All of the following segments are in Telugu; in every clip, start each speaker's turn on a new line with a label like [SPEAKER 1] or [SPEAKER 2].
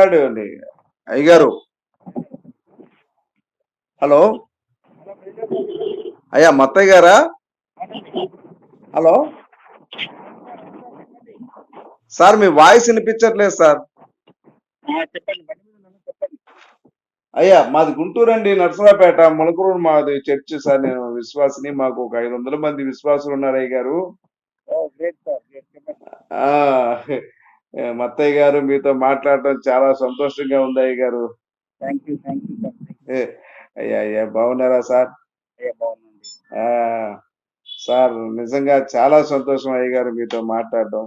[SPEAKER 1] అండి అయ్యగారు. హలో? అయ్యా మత్తయ్య గారా? హలో? సార్ మీ వాయిస్ వినిపించట్లేదు సార్. అయ్యా మాది గుంటూరు అండి నర్సరాపేట మొలకూరు మాది చర్చి సార్ నేను విశ్వాసిని మాకు ఒక ఐదు వందల మంది విశ్వాసులు ఉన్నారు అయ్య గారు మత్తయ్య గారు మీతో మాట్లాడటం చాలా సంతోషంగా ఉంది అయ్య గారు. అయ్యా అయ్యా బాగున్నారా సార్? సార్ నిజంగా చాలా సంతోషం అయ్య గారు మీతో మాట్లాడటం.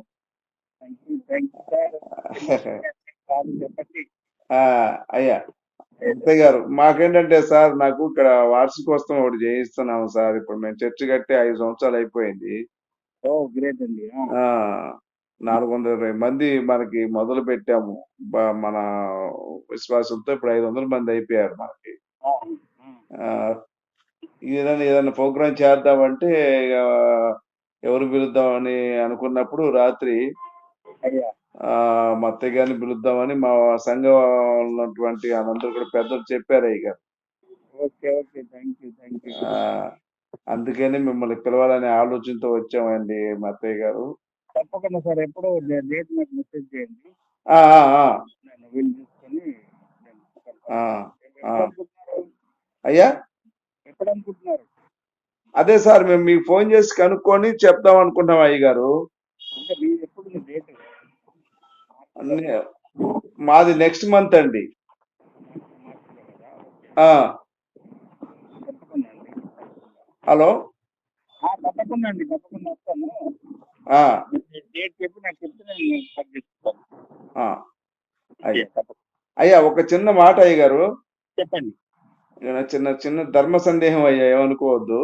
[SPEAKER 1] అయ్యా. మత్తయ్య గారు మాకేంటంటే సార్ నాకు ఇక్కడ వార్షికోత్సవం ఒకటి చేయిస్తున్నాము సార్. ఇప్పుడు మేము చర్చి కట్టి ఐదు సంవత్సరాలు అయిపోయింది.
[SPEAKER 2] ఓ గ్రేట్ అండి ఆ,
[SPEAKER 1] ఆ నాలుగు వందల ఇరవై మంది మనకి మొదలు పెట్టాము. మన విశ్వాసంతో ఇప్పుడు ఐదు వందల మంది అయిపోయారు మనకి. ఏదైనా ఏదైనా ప్రోగ్రామ్ చేద్దామంటే ఇక ఎవరు పిలుద్దామని అనుకున్నప్పుడు రాత్రి మా అత్తయ్య గారిని పిలుద్దామని మా సంఘం ఉన్నటువంటి అందరూ కూడా పెద్దలు చెప్పారు అయ్య గారు. అందుకని మిమ్మల్ని పిలవాలనే ఆలోచనతో వచ్చామండి మా అత్తయ్య గారు.
[SPEAKER 2] తప్పకుండా సార్ ఎప్పుడో డేట్ నాకు మెసేజ్ చేయండి. నేను వీలు చూసుకొని
[SPEAKER 1] అయ్యా?
[SPEAKER 2] ఎప్పుడు అనుకుంటున్నారు
[SPEAKER 1] అదే సార్ మేము మీకు ఫోన్ చేసి కనుక్కొని చెప్దాం అనుకుంటాం అయ్య గారు. మాది నెక్స్ట్ మంత్ అండి. హలో?
[SPEAKER 2] తప్పకుండా అండి తప్పకుండా వస్తాను. డేట్ చెప్పి నాకు చెప్తే నేను కట్ చేస్తాను
[SPEAKER 1] ఆ. అయ్యా. ఒక చిన్న మాట అయ్య గారు
[SPEAKER 2] చెప్పండి
[SPEAKER 1] చిన్న చిన్న ధర్మ సందేహం అయ్యా ఏమనుకోవద్దు.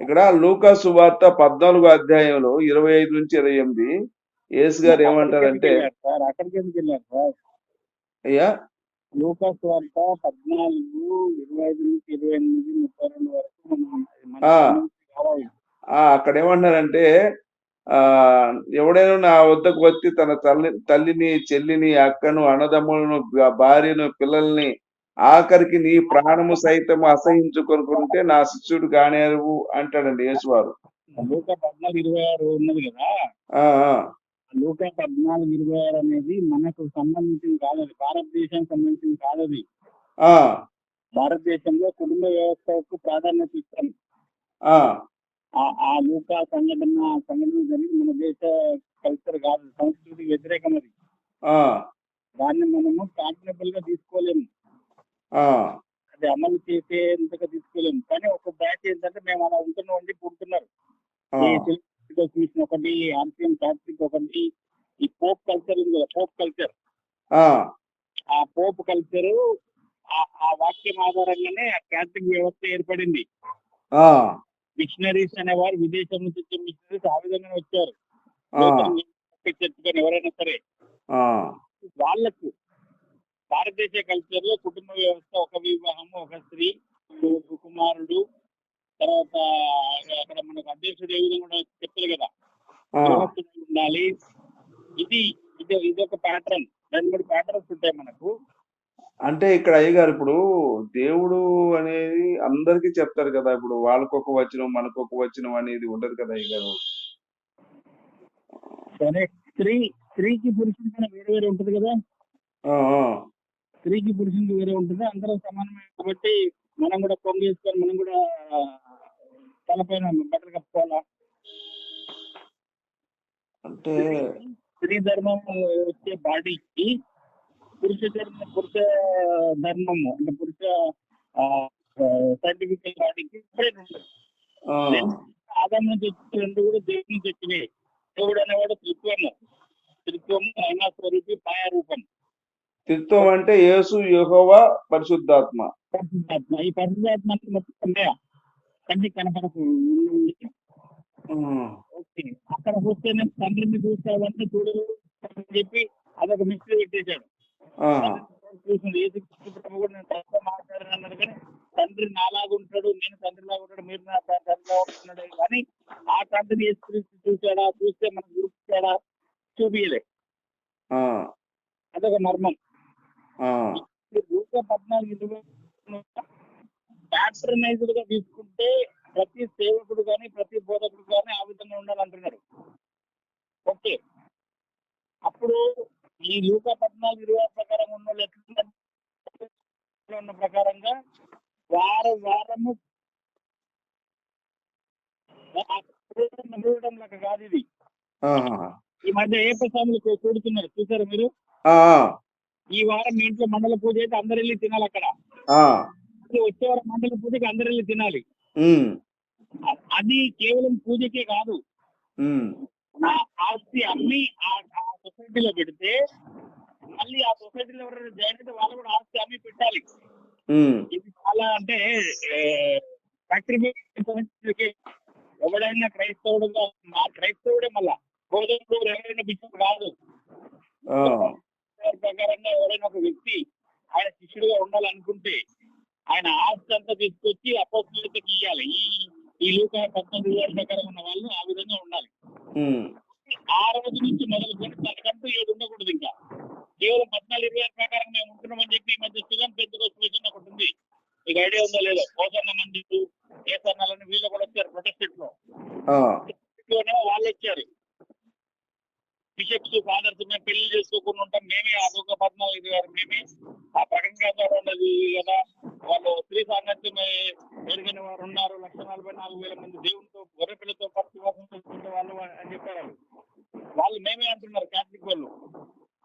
[SPEAKER 1] ఇక్కడ లూకా సువార్త పద్నాలుగో అధ్యాయంలో ఇరవై ఐదు నుంచి ఇరవై ఎనిమిది యేసు గారు ఏమంటారంటే
[SPEAKER 2] అక్కడికి ఎందుకు వెళ్ళారు సార్?
[SPEAKER 1] అయ్యా.
[SPEAKER 2] లూకాస్ వార్త పద్నాలుగు ఇరవై ఐదు నుంచి ఇరవై ఎనిమిది ముప్పై రెండు వరకు
[SPEAKER 1] అక్కడ ఏమంటున్నారంటే ఆ ఎవడైనా నా వద్దకు వచ్చి తన తల్లి తల్లిని చెల్లిని అక్కను అన్నదమ్ములను భార్యను పిల్లల్ని ఆఖరికి నీ ప్రాణము సైతం అసహించుకొనుకుంటే నా శిష్యుడు కానేరు అంటాడండి యేసువారు.
[SPEAKER 2] లూకా పద్నాలుగు ఇరవై ఆరు ఉన్నది కదా? లూకా పద్నాలుగు ఇరవై ఆరు అనేది మనకు సంబంధించింది కాదది భారతదేశానికి సంబంధించింది కాదది.
[SPEAKER 1] ఆ.
[SPEAKER 2] భారతదేశంలో కుటుంబ వ్యవస్థకు ప్రాధాన్యత ఇస్తాం.
[SPEAKER 1] ఆ
[SPEAKER 2] లూకా సంఘటన సంఘటన జరిగి మన దేశ కల్చర్ కాదు సంస్కృతికి వ్యతిరేకం అది. దాన్ని మనము ఫ్యాషనబుల్గా తీసుకోలేము. అది అమలు చేసేంతగా తీసుకోలేము. కానీ ఒక బ్యాచ్ ఏంటంటే మేము అలా ఉంటున్నాం అండి పుడుతున్నారు
[SPEAKER 1] ఆ.
[SPEAKER 2] ఈ సిల్క్ మిషన్ ఒకటి ఆర్సిఎం ఫ్యాక్టరీకి ఒకటి ఈ పోప్ కల్చర్ ఉంది కదా పోప్ కల్చర్.
[SPEAKER 1] ఆ.
[SPEAKER 2] పోప్ కల్చర్ ఆ వాక్యం ఆధారంగానే ఆ వ్యవస్థ ఏర్పడింది. మిషనరీస్ అనేవారు విదేశం నుంచి వచ్చే మిషనరీస్ ఆ విధంగానే వచ్చారు. ఎవరైనా సరే వాళ్ళకు భారతదేశ కల్చర్లో కుటుంబ వ్యవస్థ ఒక వివాహము ఒక స్త్రీ కుమారుడు తర్వాత అక్కడ మనకు అధ్యక్షుడు ఏ విధంగా కూడా చెప్తారు కదా. ఉండాలి. ఇది ఇది ఇది ఒక ప్యాటర్న్ రెండు మూడు ప్యాటర్న్స్ ఉంటాయి మనకు.
[SPEAKER 1] అంటే ఇక్కడ అయ్యగారు ఇప్పుడు దేవుడు అనేది అందరికీ చెప్తారు కదా ఇప్పుడు వాళ్ళకొక వచనం మనకొక వచనం అనేది ఉండదు కదా అయ్యగారు.
[SPEAKER 2] సరే స్త్రీ స్త్రీకి పురుషుడికి వేరే వేరే ఉంటుంది కదా.
[SPEAKER 1] ఆ, ఆ,
[SPEAKER 2] స్త్రీకి పురుషునికి వేరే ఉంటుంది అందరూ సమానమే కాబట్టి మనం కూడా కొంగు వేసుకొని మనం కూడా తలపైన బట్టలు కప్పుకోవాలా?
[SPEAKER 1] అంటే
[SPEAKER 2] స్త్రీ ధర్మం వచ్చే బాడీకి పురుష పురుష ధర్మము అంటే పురుష సర్టిఫికేట్ బాడీకి డిఫరెంట్ ఉంటుంది
[SPEAKER 1] ఆ,
[SPEAKER 2] ఆదాం నుంచి వచ్చే రెండు కూడా దేవుడి నుంచి వచ్చినాయి. దేవుడు అనేవాడు త్రిత్వము. త్రిత్వము అయినా స్వరూపి పాయ రూపం
[SPEAKER 1] త్రిత్వం అంటే యేసు యెహోవా పరిశుద్ధాత్మ.
[SPEAKER 2] పరిశుద్ధాత్మ. ఈ పరిశుద్ధాత్మ అంటే మొత్తం కంటికి కనపడకు
[SPEAKER 1] ఉమ్,
[SPEAKER 2] ఓకే. అక్కడ చూస్తేనే తండ్రిని చూస్తావంటే చూడరు అని చెప్పి అదొక మిస్టరీ పెట్టేశాడు. చూసింది ప్రభు కూడా నేను తనతో మాట్లాడాను అన్నాడు కానీ తండ్రి నాలాగా ఉంటాడు నేను తండ్రిలాగా ఉంటాడు మీరు నా తండ్రిలా ఉంటున్నాడు కానీ ఆ తండ్రిని ఏసు క్రీస్తు చూశాడా చూస్తే మనకు గుర్తించాడా చూపియలే
[SPEAKER 1] ఆ,
[SPEAKER 2] అదొక మర్మం. నూట పద్నాలుగు ఇరవై ప్యాట్రనైజ్డ్గా తీసుకుంటే ప్రతి సేవకుడు కానీ ప్రతి బోధకుడు కానీ ఆ విధంగా ఉండాలంటున్నారు ఓకే. అప్పుడు ఈ లూకా పద్నాలుగు ఇరవై ప్రకారం ఉన్న వాళ్ళు? ఉన్న ప్రకారంగా వారం వారము లెక్క కాదు ఇది. ఈ మధ్య ఏ ప్రసాములు కూడుతున్నారు. చూసారు మీరు? ఈ వారం మీ ఇంట్లో మండల పూజ అయితే అందరు వెళ్ళి తినాలి అక్కడ. వచ్చే వారం మండల పూజకి అందరు వెళ్ళి తినాలి. అది కేవలం పూజకే కాదు. ఆస్తి అమ్మి ఆ సొసైటీలో పెడితే మళ్ళీ ఆ సొసైటీలో ఎవరైనా జాయిన్ అయితే వాళ్ళు కూడా ఆస్తి అమ్మి పెట్టాలి. ఇది చాలా అంటే ఫ్యాక్టరీ ఎవడైనా క్రైస్తవుడుగా మా క్రైస్తవుడే మళ్ళా. బోధకుడు ఎవరైనా బిడ్డలు కాదు. ప్రకారంగా ఎవరైనా ఒక వ్యక్తి ఆయన శిష్యుడిగా ఉండాలనుకుంటే ఆయన ఆస్తి అంతా తీసుకొచ్చి అపోస్తులకి ఇవ్వాలి ఈ ఈ లోక వేల ప్రకారం ఉన్న వాళ్ళు ఆ విధంగా ఉండాలి. ఆ రోజు నుంచి మొదలు పెట్టి దానికంటూ ఏది ఉండకూడదు ఇంకా. కేవలం పద్నాలుగు ఇరవై ఆరు ప్రకారం మేము ఉంటున్నామని చెప్పి ఈ మధ్య స్టూడెంట్ పెద్ద మిషన్ ఒకటి ఉంది. మీకు ఐడియా ఉందో లేదో? కోసన్న మంది ఏ సన్నాలని వీళ్ళు కూడా వచ్చారు ప్రొటెస్ట్లో
[SPEAKER 1] ఆ,
[SPEAKER 2] లోనే వాళ్ళు వచ్చారు బిషప్స్ ఫాదర్స్ మేము పెళ్ళి చేసుకోకుండా ఉంటాం మేమే అదొక పద్నాలుగు ఇరవై ఆరు మేమే ఆ ప్రకటన ఉన్నది కదా వాళ్ళు స్త్రీ సాంగత్యం ఎరిగిన వారు ఉన్నారు లక్ష నలభై నాలుగు వేల మంది దేవునితో గొర్రెపిల్లతో పరిశుభాసం చేసుకుంటే వాళ్ళు అని చెప్పారు వాళ్ళు. వాళ్ళు మేమే అంటున్నారు క్యాథలిక్ వాళ్ళు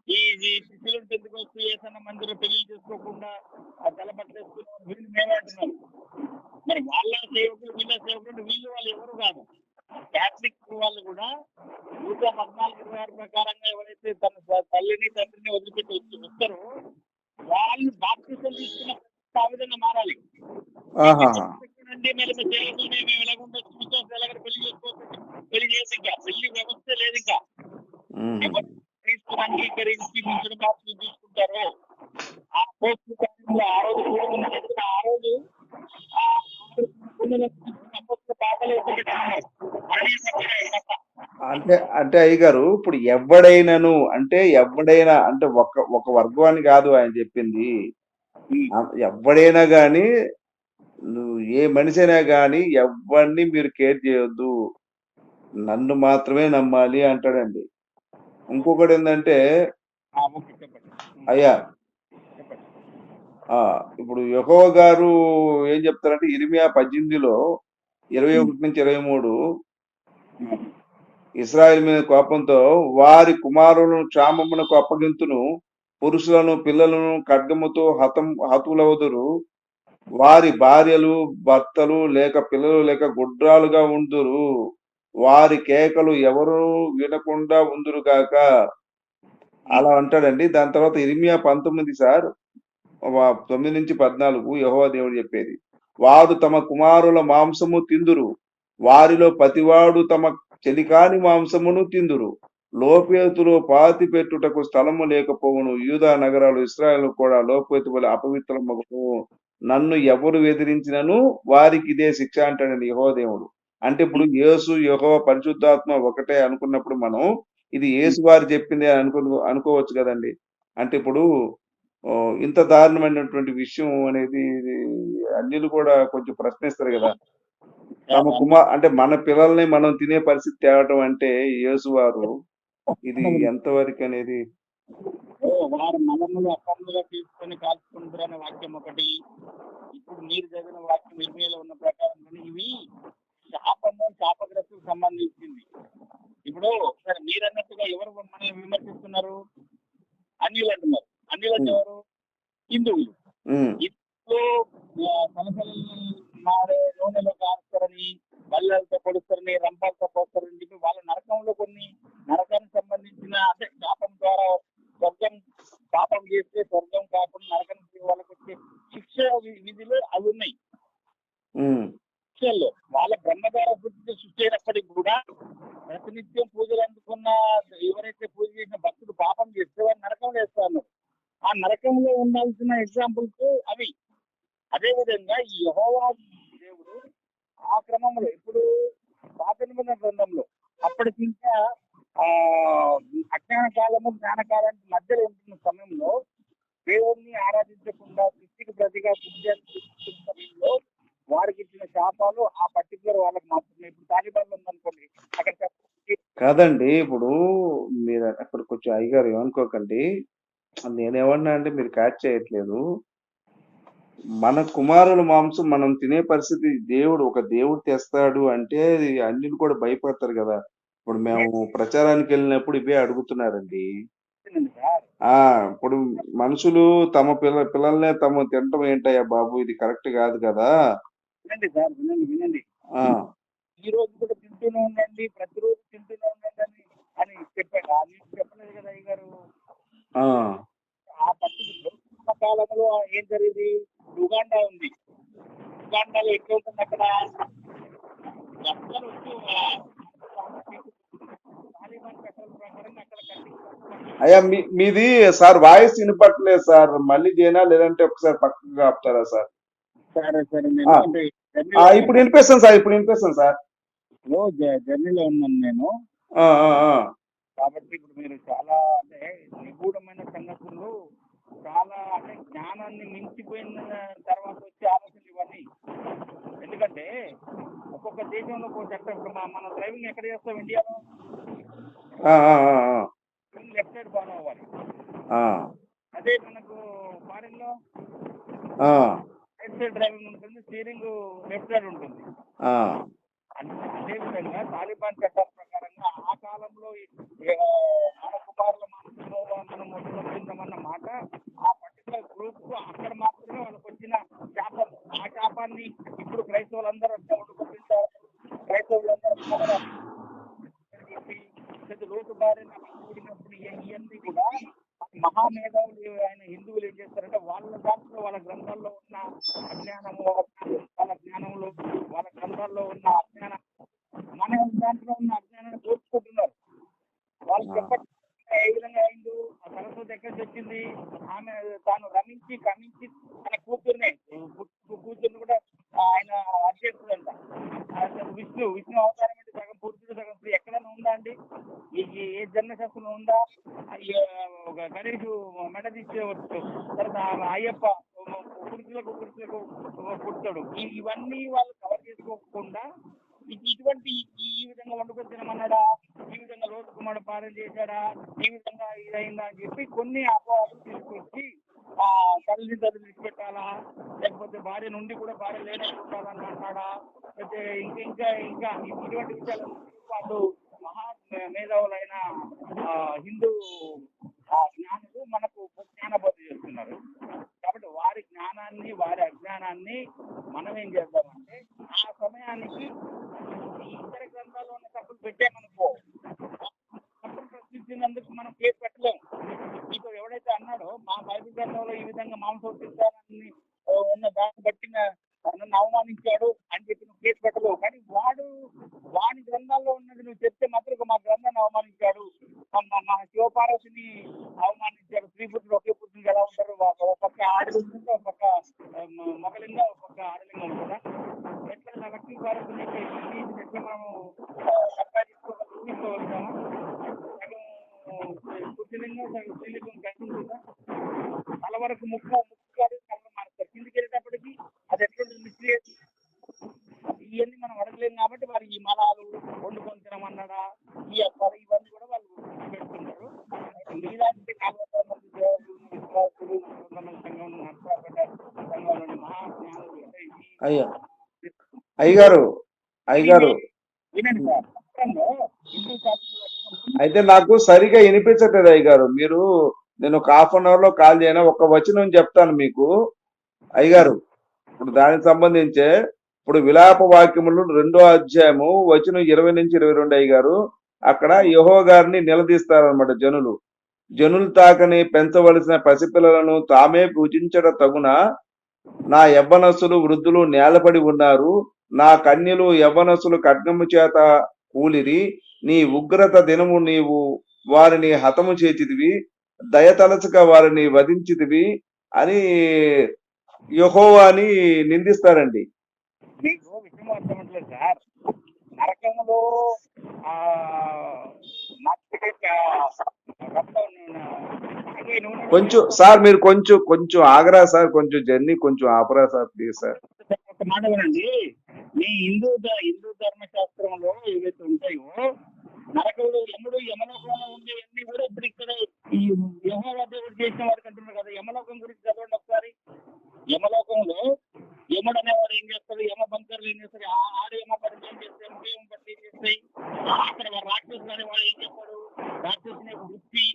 [SPEAKER 2] ఈ ఈ శిష్యులను ఎందుకు వస్తూ ఏసన్న మందిరం పెళ్ళి చేసుకోకుండా ఆ తలపట్టేసుకున్న వీళ్ళు మేమే అంటున్నారు మరి వాళ్ళ సేవకులు వీళ్ళ సేవకులు అంటే వీళ్ళు వాళ్ళు ఎవరు కాదు క్యాథలిక్ వాళ్ళు కూడా నూట పద్నాలుగు ఇరవై ఆరు ప్రకారంగా ఎవరైతే తన తల్లిని తండ్రిని వదిలిపెట్టి వచ్చి వస్తారో వాళ్ళు బాప్తిజం తీసుకున్న ఆ విధంగా మారాలి మేము విశ్వాసం ఎలాగ పెళ్ళి చేసుకోవచ్చు పెళ్ళి చేసి ఇంకా పెళ్ళి వ్యవస్థ లేదు ఇంకా
[SPEAKER 1] ఉమ్,
[SPEAKER 2] ఎవరు క్రీస్తుని అంగీకరించి మించిన బాప్తిజం తీసుకుంటారో ఆ పోస్ట్ టైంలో ఆ రోజు కూడా ఉన్న దగ్గర ఆ రోజు ఆ అపోస్తుల పాపలు ఎత్తుపెట్టుకున్నారు. మళ్ళీ చెప్పారు తప్ప.
[SPEAKER 1] అంటే అయ్యగారు ఇప్పుడు ఎవడైనాను అంటే ఎవడైనా అంటే ఒక ఒక వర్గాన్ని కాదు ఆయన చెప్పింది. ఎవడైనా గాని నువ్వు ఏ మనిషి అయినా గాని ఎవరిని మీరు కేర్ చేయొద్దు. నన్ను మాత్రమే నమ్మాలి అంటాడండి. ఇంకొకటి ఏంటంటే అయ్యా. ఇప్పుడు యెహోవా గారు ఏం చెప్తారంటే ఇరిమియా పద్దెనిమిదిలో ఇరవై ఒకటి నుంచి ఇరవై మూడు ఇస్రాయల్ మీద కోపంతో వారి కుమారులను క్షామమునకు అప్పగింతును పురుషులను పిల్లలను ఖడ్గముతో హతం హతులవుదురు. వారి భార్యలు భర్తలు లేక పిల్లలు లేక గుడ్రాలుగా ఉందురు. వారి కేకలు ఎవరు వినకుండా ఉందురు గాక. అలా అంటాడండి. దాని తర్వాత ఇరిమియా పంతొమ్మిది సార్ తొమ్మిది నుంచి పద్నాలుగు యహోవా దేవుడు చెప్పేది. వారు తమ కుమారుల మాంసము తిందురు. వారిలో ప్రతివాడు తమ చెలికాని మాంసమును తిందురు. లోపేతులో పాతి పెట్టుటకు స్థలము లేకపోవును. యూదా నగరాలు ఇస్రాయల్ కూడా లోపేతు వల్ల అపవిత్రమగును నన్ను ఎవరు వెదిరించినను వారికి ఇదే శిక్ష అంటాడండి యహోదేవుడు అంటే ఇప్పుడు యేసు యహో పరిశుద్ధాత్మ ఒకటే అనుకున్నప్పుడు మనం ఇది యేసు వారు చెప్పింది అని అనుకో అనుకోవచ్చు కదండి. అంటే ఇప్పుడు ఇంత దారుణమైనటువంటి విషయం అనేది అన్యులు కూడా కొంచెం ప్రశ్నిస్తారు కదా. తమ కుమార్ అంటే మన పిల్లల్ని మనం తినే పరిస్థితి తేవటం అంటే యేసు వారు ఇది ఎంతవరకు అనేది
[SPEAKER 2] వారు మలములు అప్పములుగా తీసుకొని కాల్చుకుంటారు అనే వాక్యం ఒకటి. ఇప్పుడు మీరు చదివిన వాక్యం ఉన్న ప్రకారం కానీ ఇవి శాపము శాపగ్రస్తుకు సంబంధించింది ఇప్పుడు సరే మీరు అన్నట్టుగా ఎవరు మనల్ని విమర్శిస్తున్నారు అన్యులు అంటున్నారు అన్యులు అంటే ఎవరు హిందువులు
[SPEAKER 1] ఉమ్,
[SPEAKER 2] ఇప్పుడు తలసలు మారే నూనెలో కాస్తారని బల్లలతో పొడుస్తారని రంపాలతో పోస్తారని చెప్పి వాళ్ళ నరకంలో కొన్ని నరకానికి సంబంధించిన అంటే శాపం ద్వారా స్వర్గం పాపం చేస్తే స్వర్గం కాకుండా నరకానికి వాళ్ళకి వచ్చే శిక్ష వి- విధులు అవి ఉన్నాయి
[SPEAKER 1] ఉమ్,
[SPEAKER 2] శిక్షల్లో వాళ్ళ బ్రహ్మదార బుద్ధితో సృష్టి అయినప్పటికీ కూడా ప్రతినిత్యం పూజలు అందుకున్న ఎవరైతే పూజ చేసిన భక్తుడు పాపం చేస్తే వారు నరకంలో వేస్తారు ఆ నరకంలో ఉండాల్సిన ఎగ్జాంపుల్స్ అవి. అదే విధంగా ఈ యెహోవా దేవుడు ఆ క్రమంలో ఇప్పుడు పాత నిబంధన గ్రంథంలో అప్పటికి ఆ అజ్ఞాన కాలము జ్ఞానకాలానికి మధ్యలో ఉంటున్న సమయంలో దేవుణ్ణి ఆరాధించకుండా సృష్టికి ప్రతిగా సృష్టి సమయంలో వారికి ఇచ్చిన శాపాలు ఆ పర్టికులర్ వాళ్ళకి మాత్రమే. ఇప్పుడు తాలిబాన్లు ఉందనుకోండి అక్కడ చెప్పడానికి
[SPEAKER 1] కాదండి ఇప్పుడు మీరు అక్కడికి కొంచెం అయ్యగారు ఏమనుకోకండి నేనేమన్నా అంటే మీరు క్యాచ్ చేయట్లేదు. మన కుమారుల మాంసం మనం తినే పరిస్థితి దేవుడు ఒక దేవుడు తెస్తాడు అంటే అన్ని కూడా భయపడతారు కదా. ఇప్పుడు మేము ప్రచారానికి వెళ్ళినప్పుడు ఇవే అడుగుతున్నారండి. ఆ ఇప్పుడు మనుషులు తమ పిల్ల పిల్లల్నే తమ తినటం ఏంటయ్యా బాబు? ఇది కరెక్ట్ కాదు కదా.
[SPEAKER 2] ఈ రోజు కూడా తింటూనే ఉండండి ప్రతిరోజు తింటూనే ఉండండి అని చెప్పాడు. ఆ చెప్పలేదు కదా అయ్య గారు
[SPEAKER 1] ఆ
[SPEAKER 2] పర్టికులర్ కాలంలో ఏం జరిగింది? యుగాండా ఉంది. యుగాండాలో ఎట్లా ఉంటుంది అక్కడ?
[SPEAKER 1] అయ్యా మీది సార్ వాయిస్ వినపట్లేదు సార్. మళ్ళీ చేయనా లేదంటే ఒకసారి పక్కకు ఆపుతారా సార్?
[SPEAKER 2] సరే సరే
[SPEAKER 1] ఇప్పుడు వినిపిస్తాను సార్ ఇప్పుడు వినిపిస్తాను సార్.
[SPEAKER 2] జర్నీలో ఉన్నాను నేను. కాబట్టి ఇప్పుడు మీరు చాలా అంటే నిగూఢమైన సంగతులు చాలా అంటే జ్ఞానాన్ని మించిపోయిన తర్వాత వచ్చే ఆలోచనలు ఇవన్నీ. ఎందుకంటే ఒక్కొక్క దేశంలో ఒక్కొక్క చట్టం ఇప్పుడు మన డ్రైవింగ్ ఎక్కడ చేస్తాం? ఇండియాలో. లెఫ్ట్ సైడ్ ఫాలో అవ్వాలి. అదే మనకు
[SPEAKER 1] ఫారిన్లో
[SPEAKER 2] రైట్ సైడ్ డ్రైవింగ్ ఉంటుంది స్టీరింగ్ లెఫ్ట్ సైడ్ ఉంటుంది. అదేవిధంగా అదే విధంగా తాలిబాన్ చట్టాల ప్రకారంగా ఆ కాలంలో ఈ, మన కుమారుల మనసులో మనం మొదలుపెట్టామన్న మాట ఆ పర్టికులర్ గ్రూప్కు అక్కడ మాత్రమే వాళ్ళకి వచ్చిన శాపం. ఆ శాపాన్ని ఇప్పుడు క్రైస్తవులందరూ అట్లా వండుకుంటుంటారు క్రైస్తవులందరూ లోటు బారిన కూడినప్పుడు ఇవన్నీ కూడా మహామేధావులు ఆయన హిందువులు ఏం చేస్తారంటే వాళ్ళ దాంట్లో వాళ్ళ గ్రంథాల్లో ఉన్న అజ్ఞానము వాళ్ళ జ్ఞానంలో వాళ్ళ గ్రంథాల్లో ఉన్న అజ్ఞానం మన దాంట్లో ఉన్న అజ్ఞానాన్ని కోరుకుంటున్నారు వాళ్ళు చెప్పండి ఏ విధంగా అయింది ఆ సరస్వతి ఎక్కడి నుంచి వచ్చింది ఆమె తాను రమించి కమించి తన కూతుర్నే కూ- కూతుర్ని కూడా ఆయన అధ్యక్షుడంట అసలు విష్ణు విష్ణు అవతారం అంటే సగం పురుషుడు సగం స్త్రీ ఎక్కడైనా ఉందా అండి ఈ ఈ ఏ జన్మశాస్త్రంలో ఉందా ఈ, ఆ, ఒక గణేష్ మెడ తీసేవచ్చు తర్వాత అయ్యప్ప పురుషులకు పురుషులకు పుడతాడు ఇవన్నీ వాళ్ళు కవర్ చేసుకోకుండా ఇటువంటి ఈ విధంగా వండుకొని తినమన్నాడా? ఈ విధంగా లోతు పాలన చేశాడా? ఈ విధంగా ఇదైందా అని చెప్పి కొన్ని అపోహలు తీసుకొచ్చి ఆ తల్లి తల్లి విడిచిపెట్టాలా? లేకపోతే భార్య నుండి కూడా భార్య లేనట్టుండాలని అంటాడా? లేకపోతే ఇంకా ఇంకా ఇంకా ఇటువంటి విషయాలు వాళ్ళు మహా మేధావులైన హిందూ ఆ, జ్ఞానులు మనకు జ్ఞానబోధ చేస్తున్నారు. కాబట్టి వారి జ్ఞానాన్ని వారి అజ్ఞానాన్ని మనం ఏం చేద్దామంటే ఆ సమయానికి ఇతర గ్రంథాల్లో ఉన్న తప్పులు పెట్టామనుకో తప్పులు ప్రశ్నించినందుకు మనం కేసు పెట్టలేం. మీకు ఎవడైతే అన్నాడో మా బైబిల్ గ్రంథంలో ఈ విధంగా మాంసం ఉన్న దాన్ని బట్టి నన్ను అవమానించాడు అని చెప్పి నువ్వు కేసు పెట్టలేవు. కానీ వాడు వాడి గ్రంథాల్లో ఉన్నది నువ్వు చెప్తే మాత్రం మా గ్రంథాన్ని అవమానించాడు. మా- మా- శివపార్వతిని అవమానించారు. స్త్రీ పురుషులు ఒకే పురుషులు ఎలా ఉంటారు? ఒక పక్క ఆడలింగం ఒక పక్క ఆ, మగలింగం ఒక పక్క ఆడలింగం ఉంటుందా ఎట్లా నా లక్ష్మీ పార్వతిని ఇది ఎట్లా మనము సంపాదించుకోగలుగుతామా సగం పుత్రలింగం సగం స్త్రీలింగం కలిసి ఉంటుందా? తల వరకు ముక్క ముక్కు కాదు కళ్ళ మారుతారు కిందికి వెళ్ళేటప్పటికి అది ఎట్లుంటుంది మిస్త్రీ ఇవన్నీ మనం అడగలేము కాబట్టి వారు ఈ మలాలు వండుకొని తినమన్నాడా ఈ అప్పాలు ఇవన్నీ కూడా వాళ్ళు పెడుతుంటారు మీలాంటి నలభై మంది దేవుళ్ళు విశ్వాసులు కొంతమంది సంఘంలో నర్సాపేట సంఘంలోని మహాజ్ఞానులు అంటే ఈ-
[SPEAKER 1] అయ్యా. అయ్యగారు అయ్యగారు. అయితే నాకు సరిగా వినిపించట్లేదు అయ్యగారు. మీరు నేను ఒక హాఫ్ అన్ అవర్లో కాల్ చేయనా? ఒక వచనం చెప్తాను మీకు. అయ్యగారు ఇప్పుడు దానికి సంబంధించే ఇప్పుడు విలాప వాక్యములు రెండో అధ్యాయము వచనం ఇరవై నుంచి ఇరవై రెండు అయ్యగారు. అక్కడ యహో గారిని నిలదీస్తారనమాట జనులు. జనులు తాకని పెంచవలసిన పసిపిల్లలను తామే పూజించట తగున నా యవ్వనస్సులు వృద్ధులు నేలపడి ఉన్నారు. నా కన్యలు యవ్వనస్సులు ఖడ్గము చేత కూలిరి. నీ ఉగ్రత దినము నీవు వారిని హతము చేతిదివి దయతలచక వారిని వధించితివి అని యెహోవాని నిందిస్తారండి
[SPEAKER 2] మీకు విషయం అర్థమట్లేదు సార్ నరకంలో ఆ
[SPEAKER 1] కొంచెం సార్ మీరు కొంచెం కొంచెం ఆగరా సార్ కొంచెం జర్నీ కొంచెం ఆపరా సార్ ప్లీజ్ సార్.
[SPEAKER 2] ఒక మాట వినండి. మీ హిందూ హిందూ ధర్మశాస్త్రంలో ఏవైతే ఉంటాయో నరకంలో యముడు యమలోకంలో ఉండేవన్నీ కూడా ఇప్పుడు ఇక్కడ ఈ యమోవా దేవుడు చేసిన వారికి అంటున్నారు కదా. యమలోకం గురించి చదవండి ఒకసారి. యమలోకంలో యముడు అనేవాడు ఏం చేస్తాడు? యమ బంకర్లు ఏం చేస్తాడు ఆ- ఆడు యమ పడులు ఏం చేస్తాయి యమ పట్టి ఏం చేస్తాయి అక్కడ రాక్షసులు రాక్షసుడు అనేవాడు ఏం చెప్పాడు రాక్షసుని వృత్తి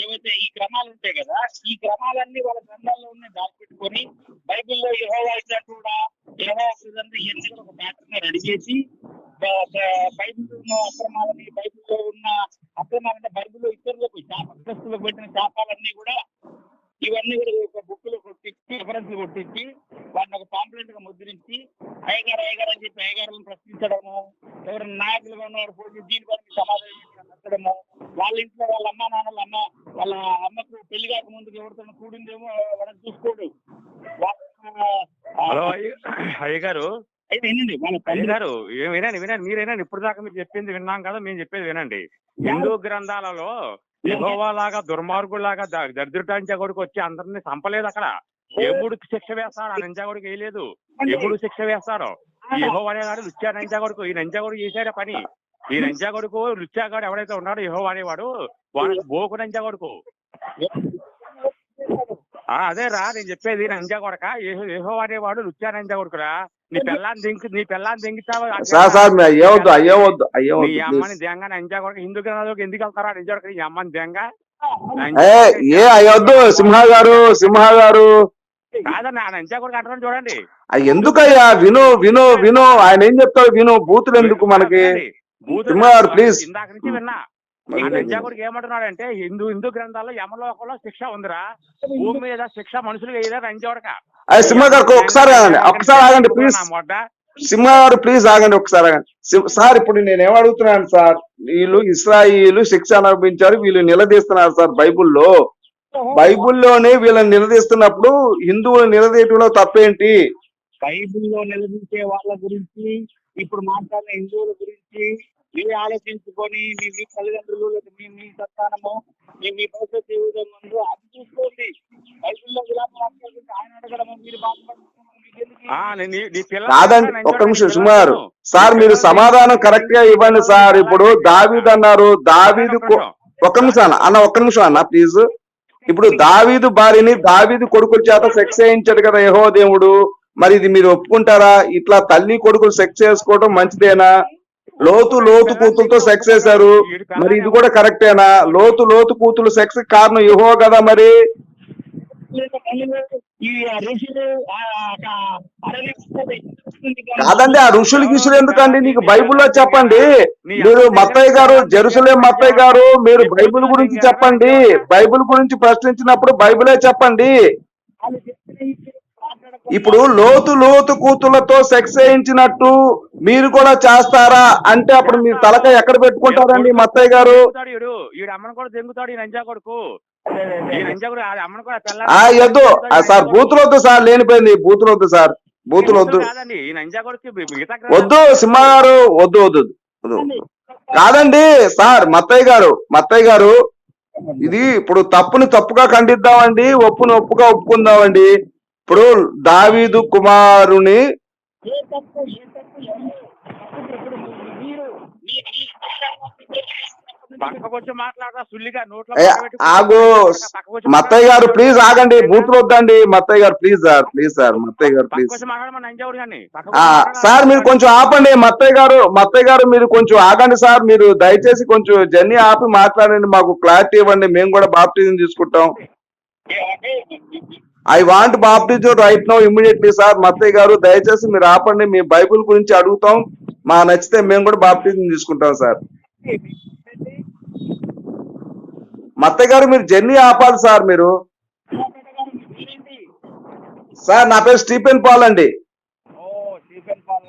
[SPEAKER 2] ఏవైతే ఈ క్రమాలు ఉంటాయి కదా ఈ క్రమాలన్నీ వాళ్ళ గ్రంథాల్లో ఉన్నాయి దాచిపెట్టుకొని బైబిల్లో యెహోవా ఇచ్చినట్టుగా కూడా కృతంగా ఇవన్నీ కూడా ఒక ప్యాటర్న్ రెడీ చేసి బైబిల్ ఉన్న అక్రమాలని బైబిల్లో ఉన్న అక్రమాలంటే బైబిల్లో ఇతరులకు శాపగ్రస్తులకు పెట్టిన శాపాలన్నీ కూడా ఇవన్నీ కూడా ఒక బుక్లో కొట్టించి రిఫరెన్స్ కొట్టించి వాటిని ఒక పాంప్లెంట్గా ముద్రించి అయ్యగారు అయ్యగారు అని చెప్పి అయ్యగారులను ప్రశ్నించడము ఎవరైనా నాయకులుగా ఉన్నవారు పోటీ దీని పనికి సమాధానం చెప్పి నచ్చడము వాళ్ళ ఇంట్లో వాళ్ళ అమ్మ నాన్నల అమ్మ వాళ్ళ అమ్మకు పెళ్ళి కాక ముందుకు ఎవరితో కూడిందేమో వాళ్ళని చూసుకోడు వాళ్ళ, ఆ,
[SPEAKER 3] హలో అయ్య అయ్య గారు
[SPEAKER 2] అయితే వినండి
[SPEAKER 3] గారు వినండి వినండి మీరు వినండి ఇప్పుడు దాకా మీరు చెప్పింది విన్నాం కదా మేము చెప్పేది వినండి. హిందూ గ్రంథాలలో యెహోవా లాగా దుర్మార్గులాగా ద- దరిద్రుటాంచ కొడుకు వచ్చి అందరిని చంపలేదు అక్కడ. ఎముడికి శిక్ష వేస్తాడు ఆ నంజా కొడుకు వేయలేదు. ఎముడు శిక్ష వేస్తాడు? యెహోవా అనేవాడు లుచ్చా నంజా కొడుకు. ఈ నంజా కొడుకు చేశాడే పని. ఈ నంజా కొడుకు లుచ్చాగాడు ఎవడైతే ఉన్నాడో యెహోవా అనేవాడు వాడు బోకు నంజా కొడుకు. ఆ అదే రా నేను చెప్పేది నంజా కొడక ఏహో అనేవాడు లుచ్చా నంజా కొడుకురా. నీ పిల్లాన్ని దింకి నీ పిల్లాన్ని దింగుతావు
[SPEAKER 1] సార్ సార్ మీరు అయ్యవద్దు అయ్యవద్దు
[SPEAKER 3] నీ
[SPEAKER 1] అయ్యవద్దు
[SPEAKER 3] అమ్మని. దెంగ నంజా కొడక హిందూ గ్రంథాలకు ఎందుకు వెళ్తారా? నంజా కొడక నీ అమ్మని దెంగ
[SPEAKER 1] ఏ అయ్యవద్దు సింహ గారు సింహ గారు.
[SPEAKER 3] కాదన్న నంజా కొడుకు అంటున్నాడు చూడండి.
[SPEAKER 1] ఎందుకయ్యా? విను విను విను. ఆయన ఏం చెప్తాడు? విను. బూతులు ఎందుకు మనకి? సింహ గారు, please.
[SPEAKER 3] ఇందాక నుంచి విన్నా. నంజా కొడుకు ఏమంటున్నాడంటే హిందూ హిందూ గ్రంథాల్లో యమలోకంలో శిక్ష ఉందిరా. భూమి మీద శిక్ష మనుషులు వేయదా కొడక
[SPEAKER 1] అయ్య సింహ గారు ఒకసారి ఆగండి. ఒక్కసారి ఆగండి ప్లీజ్ సింహ గారు ప్లీజ్ ఆగండి ఒకసారి ఆగండి. సార్ ఇప్పుడు నేను ఏమడుగుతున్నాను సార్? వీళ్ళు ఇస్రాయిలు శిక్ష అనుభవించారు వీళ్ళు నిలదీస్తున్నారు సార్ బైబుల్లో. బైబుల్లోనే వీళ్ళని నిలదీస్తున్నప్పుడు హిందువులు నిలదీయటంలో తప్పేంటి?
[SPEAKER 2] బైబిల్లో నిలదీసే వాళ్ళ గురించి ఇప్పుడు మాట్లాడిన హిందువుల గురించి మీరు ఆలోచించుకొని మీ మీ తల్లిదండ్రులు లేదా మీ మీ సంతానము మీ మీ భవిష్యత్తు ఏ విధంగా ఉందో అది చూసుకోండి. బైబిల్లో విలాపం ఆయన అడగడము మీరు బాధపడుతున్నారు
[SPEAKER 1] కాదండి ఒక్క నిమిషం
[SPEAKER 3] పిల్లని
[SPEAKER 1] సార్ మీరు సమాధానం కరెక్ట్గా ఇవ్వండి సార్. ఇప్పుడు దావీద్ అన్నారు. దావీదు ఒక్క నిమిషం అన్న అన్న ఒక్క నిమిషం అన్న ప్లీజ్ ఇప్పుడు దావీదు భార్యని దావీదు కొడుకుల చేత సెక్స్ చేయించాడు కదా యహో దేవుడు మరి ఇది మీరు ఒప్పుకుంటారా? ఇట్లా తల్లి కొడుకులు సెక్స్ చేసుకోవడం మంచిదేనా? లోతు లోతు కూతులతో సెక్స్ చేశారు. మరి ఇది కూడా కరెక్టేనా లోతు లోతు కూతులు సెక్స్ కారణం యహో కదా మరి? కాదండి ఆ ఋషులు గిషులు ఎందుకండి? నీకు బైబిల్లో చెప్పండి. మీరు మత్తయ్య గారు జెరూసలేం మత్తయ్య గారు మీరు బైబిల్ గురించి చెప్పండి. బైబిల్ గురించి ప్రశ్నించినప్పుడు బైబిలే చెప్పండి
[SPEAKER 2] వాళ్ళు చెప్పిన ఈ మాట్లాడకుండా
[SPEAKER 1] ఇప్పుడు లోతు లోతు కూతులతో సెక్స్ చేయించినట్టు మీరు కూడా చేస్తారా? అంటే అప్పుడు మీరు తలక ఎక్కడ పెట్టుకుంటారండి మత్తయ్య గారు?
[SPEAKER 3] అమ్మను కూడా దెంగుతాడు నంజా కొడుకు. ఆ
[SPEAKER 1] సార్ బూతులు వద్దు. సార్ లేనిపోయింది. బూతులు వద్దు సార్ బూతులు వద్దు వద్దు సింహ గారు వద్దు వద్దు వద్దు. కాదండి సార్ మత్తయ్య గారు మత్తయ్య గారు ఇది ఇప్పుడు తప్పుని తప్పుగా ఖండిద్దామండి ఒప్పుని ఒప్పుగా ఒప్పుకుందామండి. ఇప్పుడు దావీదు కుమారుని ఆగు. మత్తయ్య గారు ప్లీజ్ ఆగండి. బూతులు వద్దండి. మత్తయ్య గారు please sir please sir Mattayya గారు ప్లీజ్? సార్ మీరు కొంచెం ఆపండి. మత్తయ్య గారు మత్తయ్య గారు మీరు కొంచెం ఆగండి సార్. మీరు దయచేసి కొంచెం జర్నీ ఆపి మాట్లాడండి. మాకు క్లారిటీ ఇవ్వండి. మేము కూడా బాప్టిజం తీసుకుంటాం. I want baptism right no immediately sir Mathaiah garu దయచేసి మీరు ఆపండి. మీ బైబిల్ గురించి అడుగుతాం. మా నచ్చితే మేము కూడా బాప్టిజం తీసుకుంటాం సార్ మత్తయ్య గారు మీరు జర్నీ ఆపాలి సార్ మీరు. సార్ నా పేరు స్టీఫెన్ పాల్ అండి.
[SPEAKER 2] ఓ స్టీఫెన్ పాల్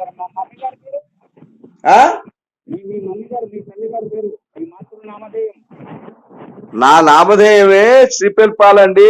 [SPEAKER 1] అండి.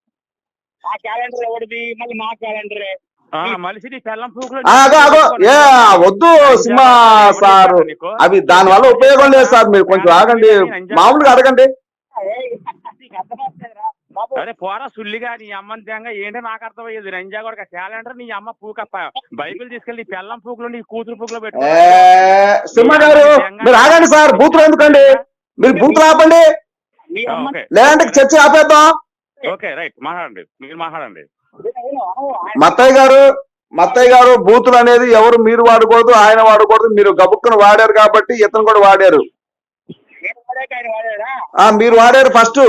[SPEAKER 2] ఆ క్యాలెండర్ ఎవరిది? మళ్ళీ మా క్యాలెండరే.
[SPEAKER 1] వద్దు సింహ సార్. అవి దాని వల్ల ఉపయోగం లేదు సార్ మీరు కొంచెం ఆగండి. మామూలుగా అడగండి.
[SPEAKER 3] అరే పోరా సుల్లిగా నీ అమ్మని తేంగా ఏంటో నాకు అర్థమయ్యేది. రంజా కూడా క్యాలెండర్ నీ అమ్మ పూక బైబిల్ తీసుకెళ్ళి నీ పెళ్ళం పూకులు నీ కూతురు పూకులో పెట్టు
[SPEAKER 1] సింహ గారు మీరు ఆగండి సార్ బూతులు ఎందుకండి? మీరు బూతులు ఆపండి.
[SPEAKER 2] అమ్మ
[SPEAKER 1] లేదంటే చర్చ ఆపేద్దాం.
[SPEAKER 3] Okay right. మాట్లాడండి. మీరు మాట్లాడండి.
[SPEAKER 1] మత్తయ్య గారు మత్తయ్య గారు బూతులు అనేది ఎవరు మీరు వాడకూడదు ఆయన వాడకూడదు మీరు గబుక్కును వాడారు కాబట్టి ఇతను కూడా వాడారు. మీరు వాడారు ఫస్ట్.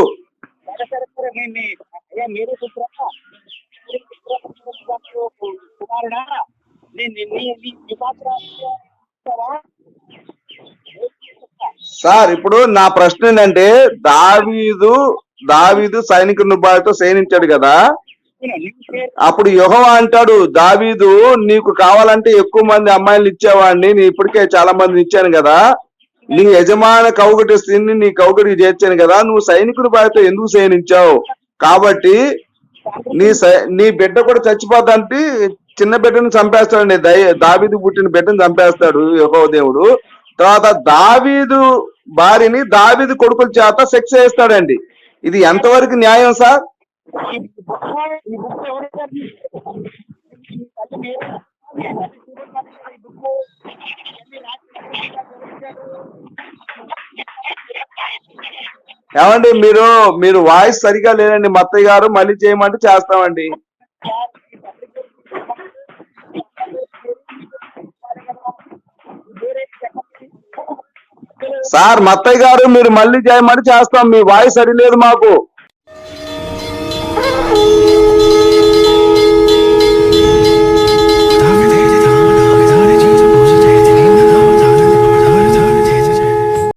[SPEAKER 2] సార్
[SPEAKER 1] ఇప్పుడు నా ప్రశ్న ఏంటంటే దావీదు దావీదు సైనికుని బారితో సైనించాడు కదా?
[SPEAKER 2] నీ
[SPEAKER 1] అప్పుడు యెహోవా అంటాడు దావీదు నీకు కావాలంటే ఎక్కువ మంది అమ్మాయిలు ఇచ్చేవాడిని. నేను ఇప్పటికే చాలా మందిని ఇచ్చాను కదా. నీ యజమాన కౌగటి స్త్రీని నీ కౌగటికి చేర్చాను కదా. నువ్వు సైనికుని బారితో ఎందుకు సైనించావు కాబట్టి నీ సై- నీ బిడ్డ కూడా చచ్చిపోతాంటి చిన్న బిడ్డను చంపేస్తాడండి దై- దావీదు పుట్టిన బిడ్డను చంపేస్తాడు యెహోవా దేవుడు. తర్వాత దావీదు భార్యని దావీదు కొడుకుల చేత సెక్స్ చేస్తాడండి ఇది ఎంతవరకు న్యాయం సార్?
[SPEAKER 2] మీరు
[SPEAKER 1] ఏమండి మీరు మీరు వాయిస్ సరిగా లేదండి మత్తయ్య గారు మళ్ళీ చేయమంటే చేస్తామండి. సార్ మత్తయ్య గారు మీరు మళ్ళీ చేయమని చేస్తాం. మీ వాయిస్ సరిలేదు మాకు.